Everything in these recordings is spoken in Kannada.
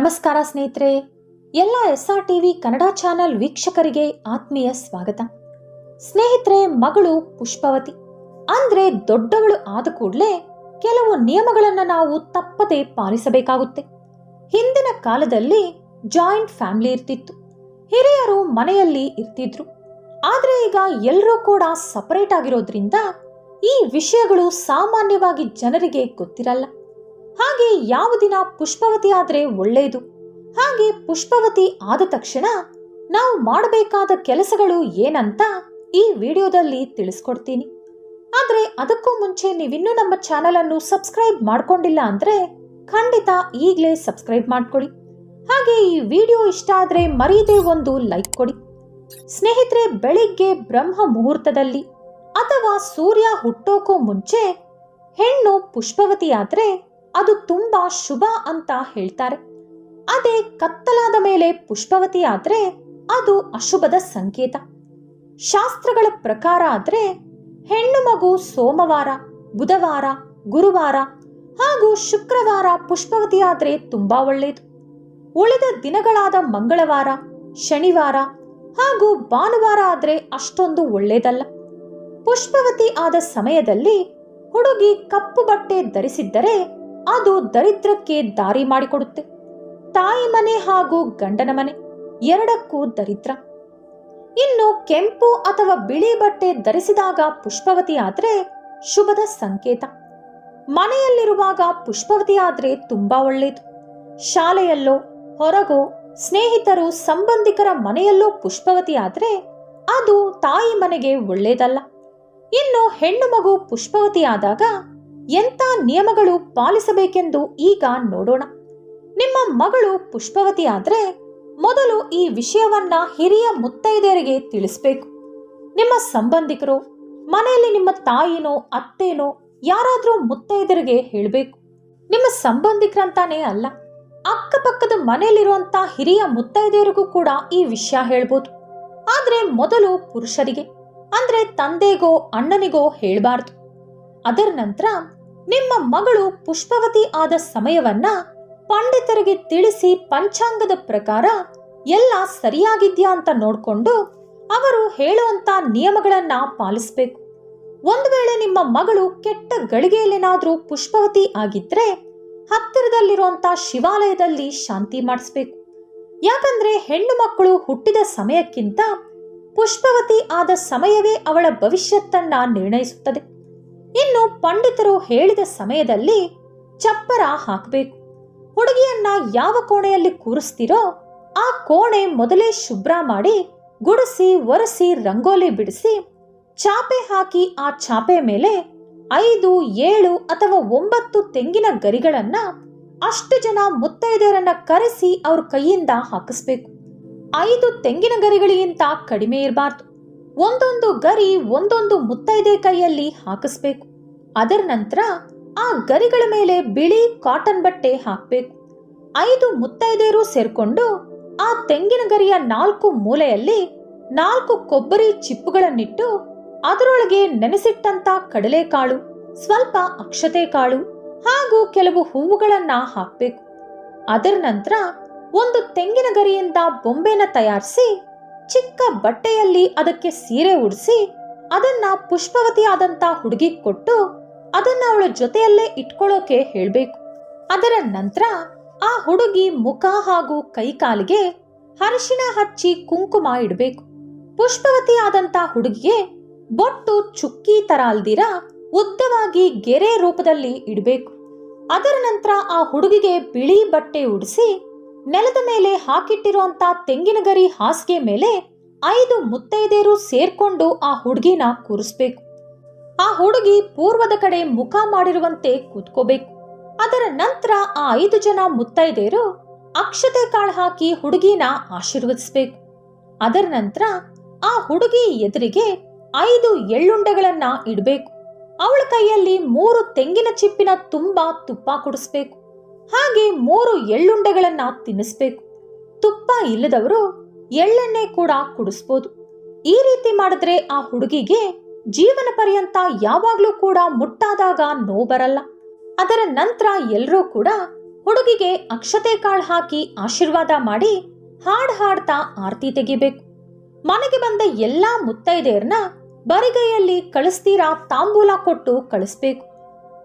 ನಮಸ್ಕಾರ ಸ್ನೇಹಿತರೆ. ಎಲ್ಲ S R TV Kannada channel ವೀಕ್ಷಕರಿಗೆ ಆತ್ಮೀಯ ಸ್ವಾಗತ. ಸ್ನೇಹಿತರೆ, ಮಗಳು ಪುಷ್ಪವತಿ. ಅಂದ್ರೆ ದೊಡ್ಡವಳು ಆದ ಕೂಡಲೇ ಕೆಲವು ನಿಯಮಗಳನ್ನು ನಾವು ತಪ್ಪದೆ ಪಾಲಿಸಬೇಕಾಗುತ್ತೆ. ಹಿಂದಿನ ಕಾಲದಲ್ಲಿ ಜಾಯಿಂಟ್ ಫ್ಯಾಮಿಲಿ ಇರ್ತಿತ್ತು. ಹಿರಿಯರು ಮನೆಯಲ್ಲಿ ಇರ್ತಿದ್ರು. ಆದ್ರೆ ಈಗ ಎಲ್ಲರೂ ಕೂಡ ಸಪರೇಟ್ ಆಗಿರೋದ್ರಿಂದ ಈ ವಿಷಯಗಳು ಸಾಮಾನ್ಯವಾಗಿ ಜನರಿಗೆ ಗೊತ್ತಿರಲ್ಲ. ಹಾಗೆ ಯಾವ ದಿನ ಪುಷ್ಪವತಿ ಆದರೆ ಒಳ್ಳೆಯದು ಹಾಗೆ ಪುಷ್ಪವತಿ ಆದ ತಕ್ಷಣ ನಾವು ಮಾಡಬೇಕಾದ ಕೆಲಸಗಳು ಏನಂತ ಈ ವಿಡಿಯೋದಲ್ಲಿ ತಿಳಿಸ್ಕೊಡ್ತೀನಿ. ಆದರೆ ಅದಕ್ಕೂ ಮುಂಚೆ ನೀವಿನ್ನೂ ನಮ್ಮ ಚಾನೆಲ್ ಅನ್ನು ಸಬ್ಸ್ಕ್ರೈಬ್ ಮಾಡ್ಕೊಂಡಿಲ್ಲ ಅಂದ್ರೆ ಖಂಡಿತ ಈಗಲೇ ಸಬ್ಸ್ಕ್ರೈಬ್ ಮಾಡ್ಕೊಳ್ಳಿ ಹಾಗೆ ಈ ವಿಡಿಯೋ ಇಷ್ಟ ಆದರೆ ಮರೀದೆ ಒಂದು ಲೈಕ್ ಕೊಡಿ. ಸ್ನೇಹಿತರೆ, ಬೆಳಿಗ್ಗೆ ಬ್ರಹ್ಮ ಮುಹೂರ್ತದಲ್ಲಿ ಅಥವಾ ಸೂರ್ಯ ಹುಟ್ಟೋಕೋ ಮುಂಚೆ ಹೆಣ್ಣು ಪುಷ್ಪವತಿಯಾದ್ರೆ ಅದು ತುಂಬಾ ಶುಭ ಅಂತ ಹೇಳ್ತಾರೆ. ಅದೇ ಕತ್ತಲಾದ ಮೇಲೆ ಪುಷ್ಪವತಿ ಆದ್ರೆ ಅದು ಅಶುಭದ ಸಂಕೇತ. ಶಾಸ್ತ್ರಗಳ ಪ್ರಕಾರ ಆದ್ರೆ ಹೆಣ್ಣು ಮಗು ಸೋಮವಾರ, ಬುಧವಾರ, ಗುರುವಾರ ಹಾಗೂ ಶುಕ್ರವಾರ ಪುಷ್ಪವತಿ ತುಂಬಾ ಒಳ್ಳೆಯದು. ಉಳಿದ ದಿನಗಳಾದ ಮಂಗಳವಾರ, ಶನಿವಾರ ಹಾಗೂ ಭಾನುವಾರ ಆದ್ರೆ ಅಷ್ಟೊಂದು ಒಳ್ಳೇದಲ್ಲ ಪುಷ್ಪವತಿ ಆದ ಸಮಯದಲ್ಲಿ ಹುಡುಗಿ ಕಪ್ಪು ಬಟ್ಟೆ ಧರಿಸಿದ್ದರೆ ಅದು ದರಿದ್ರಕ್ಕೆ ದಾರಿ ಮಾಡಿಕೊಡುತ್ತೆ. ತಾಯಿ ಮನೆ ಹಾಗೂ ಗಂಡನ ಮನೆ ಎರಡಕ್ಕೂ ದರಿದ್ರ. ಇನ್ನು ಕೆಂಪು ಅಥವಾ ಬಿಳಿ ಬಟ್ಟೆ ಧರಿಸಿದಾಗ ಪುಷ್ಪವತಿ ಆದ್ರೆ ಶುಭದ ಸಂಕೇತ. ಮನೆಯಲ್ಲಿರುವಾಗ ಪುಷ್ಪವತಿ ಆದ್ರೆ ತುಂಬಾ ಒಳ್ಳೆಯದು ಶಾಲೆಯಲ್ಲೋ, ಹೊರಗೋ, ಸ್ನೇಹಿತರು, ಸಂಬಂಧಿಕರ ಮನೆಯಲ್ಲೋ ಪುಷ್ಪವತಿ ಆದ್ರೆ ಅದು ತಾಯಿ ಮನೆಗೆ ಒಳ್ಳೇದಲ್ಲ. ಇನ್ನು ಹೆಣ್ಣು ಮಗು ಪುಷ್ಪವತಿ ಆದಾಗ ಎಂಥ ನಿಯಮಗಳು ಪಾಲಿಸಬೇಕೆಂದು ಈಗ ನೋಡೋಣ. ನಿಮ್ಮ ಮಗಳು ಪುಷ್ಪವತಿ ಆದ್ರೆ ಮೊದಲು ಈ ವಿಷಯವನ್ನ ಹಿರಿಯ ಮುತ್ತೈದೆಯರಿಗೆ ತಿಳಿಸ್ಬೇಕು. ನಿಮ್ಮ ಸಂಬಂಧಿಕರು, ಮನೆಯಲ್ಲಿ ನಿಮ್ಮ ತಾಯಿನೋ, ಅತ್ತೇನೋ ಯಾರಾದರೂ ಮುತ್ತೈದೆಯರಿಗೆ ಹೇಳಬೇಕು. ನಿಮ್ಮ ಸಂಬಂಧಿಕರಂತಾನೇ ಅಲ್ಲ, ಅಕ್ಕಪಕ್ಕದ ಮನೆಯಲ್ಲಿರುವಂತ ಹಿರಿಯ ಮುತ್ತೈದೆಯರಿಗೂ ಕೂಡ ಈ ವಿಷಯ ಹೇಳ್ಬೋದು. ಆದ್ರೆ ಮೊದಲು ಪುರುಷರಿಗೆ, ಅಂದ್ರೆ ತಂದೆಗೋ, ಅಣ್ಣನಿಗೋ ಹೇಳಬಾರ್ದು. ಅದರ ನಂತರ ನಿಮ್ಮ ಮಗಳು ಪುಷ್ಪವತಿ ಆದ ಸಮಯವನ್ನ ಪಂಡಿತರಿಗೆ ತಿಳಿಸಿ ಪಂಚಾಂಗದ ಪ್ರಕಾರ ಎಲ್ಲ ಸರಿಯಾಗಿದ್ಯಾ ಅಂತ ನೋಡಿಕೊಂಡು ಅವರು ಹೇಳುವಂತ ನಿಯಮಗಳನ್ನ ಪಾಲಿಸಬೇಕು. ಒಂದು ವೇಳೆ ನಿಮ್ಮ ಮಗಳು ಕೆಟ್ಟ ಗಳಿಗೆಯಲ್ಲೇನಾದರೂ ಪುಷ್ಪವತಿ ಆಗಿದ್ರೆ ಹತ್ತಿರದಲ್ಲಿರುವಂತ ಶಿವಾಲಯದಲ್ಲಿ ಶಾಂತಿ ಮಾಡಿಸ್ಬೇಕು. ಯಾಕಂದ್ರೆ ಹೆಣ್ಣು ಮಕ್ಕಳು ಹುಟ್ಟಿದ ಸಮಯಕ್ಕಿಂತ ಪುಷ್ಪವತಿ ಆದ ಸಮಯವೇ ಅವಳ ಭವಿಷ್ಯತ್ತನ್ನ ನಿರ್ಣಯಿಸುತ್ತದೆ. ಇನ್ನು ಪಂಡಿತರು ಹೇಳಿದ ಸಮಯದಲ್ಲಿ ಚಪ್ಪರ ಹಾಕಬೇಕು. ಹುಡುಗಿಯನ್ನ ಯಾವ ಕೋಣೆಯಲ್ಲಿ ಕೂರಿಸ್ತೀರೋ ಆ ಕೋಣೆ ಮೊದಲೇ ಶುಭ್ರ ಮಾಡಿ ಗುಡಿಸಿ ಒರೆಸಿ ರಂಗೋಲಿ ಬಿಡಿಸಿ ಚಾಪೆ ಹಾಕಿ ಆ ಚಾಪೆ ಮೇಲೆ ಐದು, ಏಳು ಅಥವಾ ಒಂಬತ್ತು ತೆಂಗಿನ ಗರಿಗಳನ್ನ ಅಷ್ಟು ಜನ ಮುತ್ತೈದೆಯರನ್ನ ಕರೆಸಿ ಅವ್ರ ಕೈಯಿಂದ ಹಾಕಿಸ್ಬೇಕು. ಐದು ತೆಂಗಿನ ಗರಿಗಳಿಗಿಂತ ಕಡಿಮೆ ಇರಬಾರ್ದು. ಒಂದೊಂದು ಗರಿ ಒಂದೊಂದು ಮುತ್ತೈದೆ ಕೈಯಲ್ಲಿ ಹಾಕಿಸ್ಬೇಕು. ಅದರ ನಂತರ ಆ ಗರಿಗಳ ಮೇಲೆ ಬಿಳಿ ಕಾಟನ್ ಬಟ್ಟೆ ಹಾಕ್ಬೇಕು. ಐದು ಮುತ್ತೈದೆಯರು ಸೇರ್ಕೊಂಡು ಆ ತೆಂಗಿನ ಗರಿಯ ನಾಲ್ಕು ಮೂಲೆಯಲ್ಲಿ ನಾಲ್ಕು ಕೊಬ್ಬರಿ ಚಿಪ್ಪುಗಳನ್ನಿಟ್ಟು ಅದರೊಳಗೆ ನೆನೆಸಿಟ್ಟಂತ ಕಡಲೆಕಾಳು, ಸ್ವಲ್ಪ ಅಕ್ಷತೆ ಕಾಳು ಹಾಗೂ ಕೆಲವು ಹೂವುಗಳನ್ನ ಹಾಕ್ಬೇಕು. ಅದರ ನಂತರ ಒಂದು ತೆಂಗಿನ ಗರಿಯಿಂದ ಬೊಂಬೆನ ತಯಾರಿಸಿ ಚಿಕ್ಕ ಬಟ್ಟೆಯಲ್ಲಿ ಅದಕ್ಕೆ ಸೀರೆ ಉಡಿಸಿ ಅದನ್ನ ಪುಷ್ಪವತಿ ಆದಂತ ಹುಡುಗಿ ಕೊಟ್ಟು ಅದನ್ನ ಅವಳ ಜೊತೆಯಲ್ಲೇ ಇಟ್ಕೊಳ್ಳೋಕೆ ಹೇಳ್ಬೇಕು. ಅದರ ನಂತರ ಆ ಹುಡುಗಿ ಮುಖ ಹಾಗೂ ಕೈಕಾಲಿಗೆ ಅರಿಶಿಣ ಹಚ್ಚಿ ಕುಂಕುಮ ಇಡಬೇಕು. ಪುಷ್ಪವತಿ ಆದಂತ ಹುಡುಗಿಗೆ ಬೊಟ್ಟು ಚುಕ್ಕಿ ತರ ಅಲ್ದಿರ ಉದ್ದವಾಗಿ ಗೆರೆ ರೂಪದಲ್ಲಿ ಇಡಬೇಕು. ಅದರ ನಂತರ ಆ ಹುಡುಗಿಗೆ ಬಿಳಿ ಬಟ್ಟೆ ಉಡಿಸಿ ನೆಲದ ಮೇಲೆ ಹಾಕಿಟ್ಟಿರುವಂತ ತೆಂಗಿನ ಗರಿ ಹಾಸಿಗೆ ಮೇಲೆ ಐದು ಮುತ್ತೈದೆಯರು ಸೇರ್ಕೊಂಡು ಆ ಹುಡುಗಿನ ಕೂರಿಸ್ಬೇಕು. ಆ ಹುಡುಗಿ ಪೂರ್ವದ ಕಡೆ ಮುಖ ಮಾಡಿರುವಂತೆ ಕೂತ್ಕೋಬೇಕು. ಅದರ ನಂತರ ಆ ಐದು ಜನ ಮುತ್ತೈದೆಯರು ಅಕ್ಷತೆ ಕಾಳು ಹಾಕಿ ಹುಡುಗಿನ ಆಶೀರ್ವದಿಸಬೇಕು. ಅದರ ನಂತರ ಆ ಹುಡುಗಿ ಎದುರಿಗೆ ಐದು ಎಳ್ಳುಂಡೆಗಳನ್ನ ಇಡಬೇಕು. ಅವಳ ಕೈಯಲ್ಲಿ ಮೂರು ತೆಂಗಿನ ಚಿಪ್ಪಿನ ತುಂಬಾ ತುಪ್ಪ ಕುಡಿಸ್ಬೇಕು. ಹಾಗೆ ಮೂರು ಎಳ್ಳುಂಡೆಗಳನ್ನ ತಿನ್ನಿಸ್ಬೇಕು. ತುಪ್ಪ ಇಲ್ಲದವರು ಎಳ್ಳೆಣ್ಣೆ ಕೂಡ ಕುಡಿಸ್ಬೋದು. ಈ ರೀತಿ ಮಾಡಿದ್ರೆ ಆ ಹುಡುಗಿಗೆ ಜೀವನ ಪರ್ಯಂತ ಯಾವಾಗ್ಲೂ ಕೂಡ ಮುಟ್ಟಾದಾಗ ನೋವು ಬರಲ್ಲ. ಅದರ ನಂತರ ಎಲ್ಲರೂ ಕೂಡ ಹುಡುಗಿಗೆ ಅಕ್ಷತೆ ಕಾಳು ಹಾಕಿ ಆಶೀರ್ವಾದ ಮಾಡಿ ಹಾಡ್ ಹಾಡ್ತಾ ಆರತಿ ತೆಗಿಬೇಕು. ಮನೆಗೆ ಬಂದ ಎಲ್ಲಾ ಮುತ್ತೈದೆಯರ್ನ ಬರಿಗೈಯಲ್ಲಿ ಕಳಿಸ್ತೀರಾ ತಾಂಬೂಲ ಕೊಟ್ಟು ಕಳಿಸ್ಬೇಕು.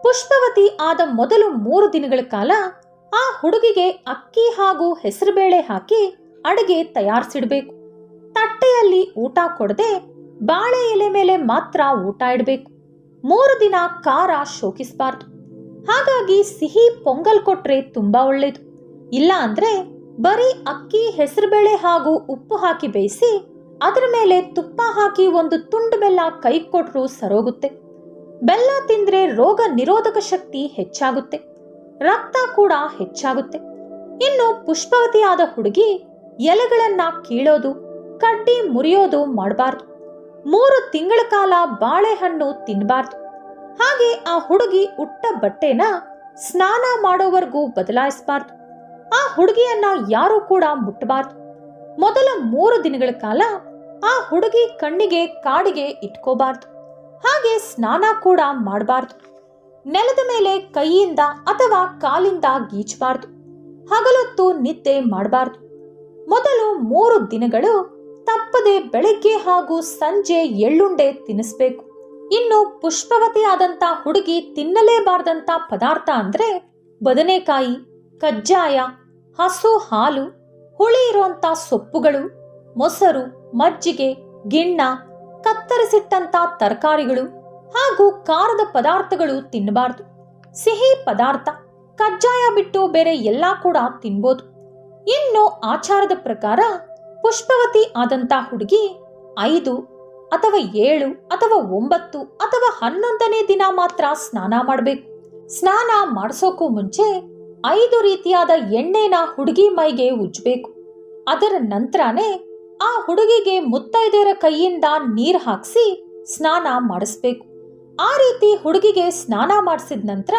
ಪುಷ್ಪವತಿ ಆದ ಮೊದಲು ಮೂರು ದಿನಗಳ ಕಾಲ ಆ ಹುಡುಗಿಗೆ ಅಕ್ಕಿ ಹಾಗೂ ಹೆಸರುಬೇಳೆ ಹಾಕಿ ಅಡುಗೆ ತಯಾರಿಸಿಡಬೇಕು. ತಟ್ಟೆಯಲ್ಲಿ ಊಟ ಕೊಡದೆ ಬಾಳೆ ಎಲೆ ಮೇಲೆ ಮಾತ್ರ ಊಟ ಇಡಬೇಕು. ಮೂರು ದಿನ ಖಾರ ಶೋಕಿಸಬಾರ್ದು. ಹಾಗಾಗಿ ಸಿಹಿ ಪೊಂಗಲ್ ಕೊಟ್ರೆ ತುಂಬಾ ಒಳ್ಳೇದು. ಇಲ್ಲ ಅಂದ್ರೆ ಬರೀ ಅಕ್ಕಿ, ಹೆಸರುಬೇಳೆ ಹಾಗೂ ಉಪ್ಪು ಹಾಕಿ ಬೇಯಿಸಿ ಅದರ ಮೇಲೆ ತುಪ್ಪ ಹಾಕಿ ಒಂದು ತುಂಡು ಬೆಲ್ಲ ಕೈ ಕೊಟ್ಟರು ಸರೋಗುತ್ತೆ. ಬೆಲ್ಲ ತಿಂದ್ರೆ ರೋಗ ನಿರೋಧಕ ಶಕ್ತಿ ಹೆಚ್ಚಾಗುತ್ತೆ. ರಕ್ತ ಕೂಡ ಹೆಚ್ಚಾಗುತ್ತೆ. ಇನ್ನು ಪುಷ್ಪವತಿಯಾದ ಹುಡುಗಿ ಎಲೆಗಳನ್ನ ಕೀಳೋದು, ಕಡ್ಡಿ ಮುರಿಯೋದು ಮಾಡಬಾರ್ದು. ಮೂರು ತಿಂಗಳ ಕಾಲ ಬಾಳೆಹಣ್ಣು ತಿನ್ನಬಾರ್ದು ಹಾಗೆ ಆ ಹುಡುಗಿ ಉಟ್ಟ ಬಟ್ಟೆನ ಸ್ನಾನ ಮಾಡೋವರೆಗೂ ಬದಲಾಯಿಸಬಾರ್ದು. ಆ ಹುಡುಗಿಯನ್ನ ಯಾರೂ ಕೂಡ ಮುಟ್ಟಬಾರ್ದು ಮೊದಲ ಮೂರು ದಿನಗಳ ಕಾಲ ಆ ಹುಡುಗಿ ಕಣ್ಣಿಗೆ ಕಾಡಿಗೆ ಇಟ್ಕೋಬಾರ್ದು. ಹಾಗೆ ಸ್ನಾನ ಕೂಡ ಮಾಡಬಾರ್ದು. ನೆಲದ ಮೇಲೆ ಕೈಯಿಂದ ಅಥವಾ ಕಾಲಿಂದ ಗೀಚಬಾರ್ದು. ಹಗಲೊತ್ತು ನಿದ್ದೆ ಮಾಡಬಾರ್ದು. ಮೊದಲು ಮೂರು ದಿನಗಳು ತಪ್ಪದೆ ಬೆಳಗ್ಗೆ ಹಾಗೂ ಸಂಜೆ ಎಳ್ಳುಂಡೆ ತಿನ್ನಿಸ್ಬೇಕು ಇನ್ನು ಪುಷ್ಪವತಿ ಆದಂತ ಹುಡುಗಿ ತಿನ್ನಲೇಬಾರ್ದಂತ ಪದಾರ್ಥ ಅಂದ್ರೆ ಬದನೆಕಾಯಿ, ಕಜ್ಜಾಯ, ಹಸು ಹಾಲು, ಹುಳಿ ಇರುವಂತ ಸೊಪ್ಪುಗಳು, ಮೊಸರು, ಮಜ್ಜಿಗೆ, ಗಿಣ್ಣ ಕತ್ತರಿಸಿಟ್ಟಂತ ತರಕಾರಿಗಳು ಹಾಗೂ ಖಾರದ ಪದಾರ್ಥಗಳು ತಿನ್ನಬಾರದು. ಸಿಹಿ ಪದಾರ್ಥ, ಕಜ್ಜಾಯ ಬಿಟ್ಟು ಬೇರೆ ಎಲ್ಲಾ ಕೂಡ ತಿನ್ಬೋದು. ಇನ್ನು ಆಚಾರದ ಪ್ರಕಾರ ಪುಷ್ಪವತಿ ಆದಂತ ಹುಡುಗಿ ಐದು ಅಥವಾ ಏಳು ಅಥವಾ ಒಂಬತ್ತು ಅಥವಾ ಹನ್ನೊಂದನೇ ದಿನ ಮಾತ್ರ ಸ್ನಾನ ಮಾಡಬೇಕು. ಸ್ನಾನ ಮಾಡಿಸೋಕ್ಕೂ ಮುಂಚೆ ಐದು ರೀತಿಯಾದ ಎಣ್ಣೆನ ಹುಡುಗಿ ಮೈಗೆ ಉಜ್ಜಬೇಕು. ಅದರ ನಂತರನೇ ಆ ಹುಡುಗಿಗೆ ಮುತ್ತೈದೆಯರ ಕೈಯಿಂದ ನೀರು ಹಾಕ್ಸಿ ಸ್ನಾನ ಮಾಡಿಸ್ಬೇಕು. ಆ ರೀತಿ ಹುಡುಗಿಗೆ ಸ್ನಾನ ಮಾಡಿಸಿದ ನಂತರ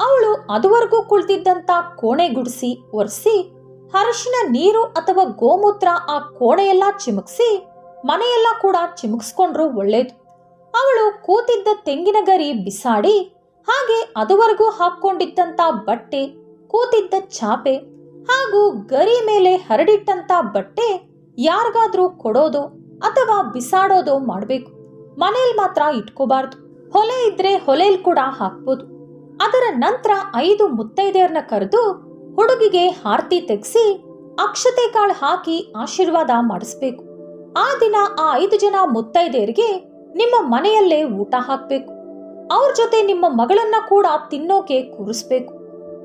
ಅವಳು ಅದುವರೆಗೂ ಕುಳಿತಿದ್ದಂತ ಕೋಣೆ ಗುಡಿಸಿ ಒರೆಸಿ ಹರಶಿನ ನೀರು ಅಥವಾ ಗೋಮೂತ್ರ ಆ ಕೋಣೆಯೆಲ್ಲ ಚಿಮುಕ್ಸಿ, ಮನೆಯೆಲ್ಲ ಕೂಡ ಚಿಮುಕ್ಸ್ಕೊಂಡ್ರು ಒಳ್ಳೇದು. ಅವಳು ಕೂತಿದ್ದ ತೆಂಗಿನ ಗರಿ ಬಿಸಾಡಿ, ಹಾಗೆ ಅದುವರೆಗೂ ಹಾಕೊಂಡಿದ್ದಂತ ಬಟ್ಟೆ, ಕೂತಿದ್ದ ಚಾಪೆ ಹಾಗೂ ಗರಿ ಮೇಲೆ ಹರಡಿಟ್ಟಂತ ಬಟ್ಟೆ ಯಾರಿಗಾದ್ರೂ ಕೊಡೋದು ಅಥವಾ ಬಿಸಾಡೋದು ಮಾಡಬೇಕು. ಮನೇಲಿ ಮಾತ್ರ ಇಟ್ಕೋಬಾರ್ದು. ಹೊಲೆ ಇದ್ರೆ ಹೊಲೆಯಲ್ಲಿ ಕೂಡ ಹಾಕ್ಬೋದು. ಅದರ ನಂತರ ಐದು ಮುತ್ತೈದೆಯರನ್ನ ಕರೆದು ಹುಡುಗಿಗೆ ಆರತಿ ತೆಗೆಸಿ ಅಕ್ಷತೆ ಕಾಳು ಹಾಕಿ ಆಶೀರ್ವಾದ ಮಾಡಿಸ್ಬೇಕು. ಆ ದಿನ ಆ ಐದು ಜನ ಮುತ್ತೈದೆಯರಿಗೆ ನಿಮ್ಮ ಮನೆಯಲ್ಲೇ ಊಟ ಹಾಕ್ಬೇಕು. ಅವ್ರ ಜೊತೆ ನಿಮ್ಮ ಮಗಳನ್ನ ಕೂಡ ತಿನ್ನೋಕೆ ಕೂರಿಸ್ಬೇಕು.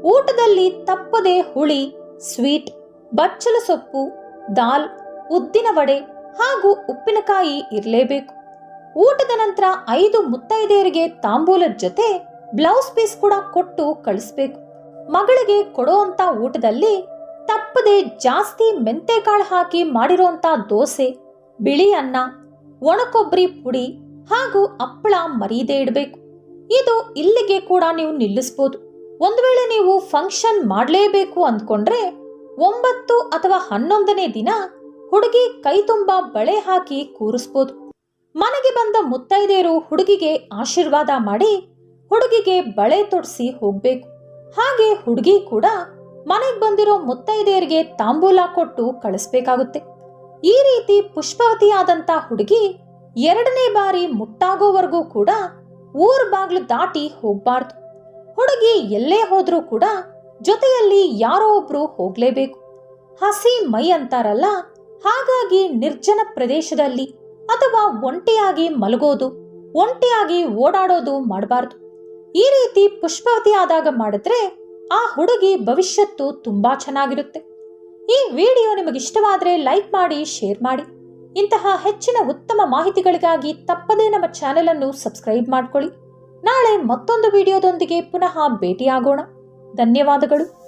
ಊಟದಲ್ಲಿ ತಪ್ಪದೆ ಹುಳಿ, ಸ್ವೀಟ್, ಬಚ್ಚಲ ಸೊಪ್ಪು, ದಾಲ್ ಉದ್ದಿನ ವಡೆ ಹಾಗೂ ಉಪ್ಪಿನಕಾಯಿ ಇರಲೇಬೇಕು. ಊಟದ ನಂತರ ಐದು ಮುತ್ತೈದೆಯರಿಗೆ ತಾಂಬೂಲದ ಜೊತೆ ಬ್ಲೌಸ್ ಪೀಸ್ ಕೂಡ ಕೊಟ್ಟು ಕಳಿಸ್ಬೇಕು. ಮಗಳಿಗೆ ಕೊಡುವಂತ ಊಟದಲ್ಲಿ ತಪ್ಪದೆ ಜಾಸ್ತಿ ಮೆಂತೆಕಾಳು ಹಾಕಿ ಮಾಡಿರುವಂತ ದೋಸೆ, ಬಿಳಿ ಅನ್ನ, ಒಣಕೊಬ್ಬರಿ ಪುಡಿ ಹಾಗೂ ಹಪ್ಪಳ ಮರೀದೆ ಇಡಬೇಕು. ಇದು ಇಲ್ಲಿಗೆ ಕೂಡ ನೀವು ನಿಲ್ಲಿಸ್ಬೋದು. ಒಂದು ವೇಳೆ ನೀವು ಫಂಕ್ಷನ್ ಮಾಡಲೇಬೇಕು ಅಂದ್ಕೊಂಡ್ರೆ ಒಂಬತ್ತು ಅಥವಾ ಹನ್ನೊಂದನೇ ದಿನ ಹುಡುಗಿ ಕೈ ತುಂಬ ಬಳೆ ಹಾಕಿ ಕೂರಿಸ್ಬೋದು. ಮನೆಗೆ ಬಂದ ಮುತ್ತೈದೆಯರು ಹುಡುಗಿಗೆ ಆಶೀರ್ವಾದ ಮಾಡಿ ಹುಡುಗಿಗೆ ಬಳೆ ತೊಡಿಸಿ ಹೋಗ್ಬೇಕು. ಹಾಗೆ ಹುಡುಗಿ ಕೂಡ ಮನೆಗೆ ಬಂದಿರೋ ಮುತ್ತೈದೆಯರಿಗೆ ತಾಂಬೂಲ ಕೊಟ್ಟು ಕಳಿಸ್ಬೇಕಾಗುತ್ತೆ. ಈ ರೀತಿ ಪುಷ್ಪವತಿಯಾದಂತ ಹುಡುಗಿ ಎರಡನೇ ಬಾರಿ ಮುಟ್ಟಾಗೋವರೆಗೂ ಕೂಡ ಊರ್ ಬಾಗ್ಲು ದಾಟಿ ಹೋಗ್ಬಾರ್ದು. ಹುಡುಗಿ ಎಲ್ಲೇ ಹೋದ್ರೂ ಕೂಡ ಜೊತೆಯಲ್ಲಿ ಯಾರೋ ಒಬ್ರು ಹೋಗ್ಲೇಬೇಕು. ಹಸಿ ಮೈ ಅಂತಾರಲ್ಲ ಹಾಗಾಗಿ ನಿರ್ಜನ ಪ್ರದೇಶದಲ್ಲಿ ಅಥವಾ ಒಂಟಿಯಾಗಿ ಮಲಗೋದು, ಒಂಟಿಯಾಗಿ ಓಡಾಡೋದು ಮಾಡಬಾರದು. ಈ ರೀತಿ ಪುಷ್ಪವತಿ ಆದಾಗ ಮಾಡಿದ್ರೆ ಆ ಹುಡುಗಿ ಭವಿಷ್ಯತ್ತು ತುಂಬಾ ಚೆನ್ನಾಗಿರುತ್ತೆ. ಈ ವಿಡಿಯೋ ನಿಮಗೆ ಇಷ್ಟವಾದರೆ ಲೈಕ್ ಮಾಡಿ, ಶೇರ್ ಮಾಡಿ. ಇಂತಹ ಹೆಚ್ಚಿನ ಉತ್ತಮ ಮಾಹಿತಿಗಳಿಗಾಗಿ ತಪ್ಪದೇ ನಮ್ಮ ಚಾನೆಲ್ ಅನ್ನು ಸಬ್ಸ್ಕ್ರೈಬ್ ಮಾಡ್ಕೊಳ್ಳಿ. ನಾಳೆ ಮತ್ತೊಂದು ವಿಡಿಯೋದೊಂದಿಗೆ ಪುನಃ ಭೇಟಿಯಾಗೋಣ. ಧನ್ಯವಾದಗಳು.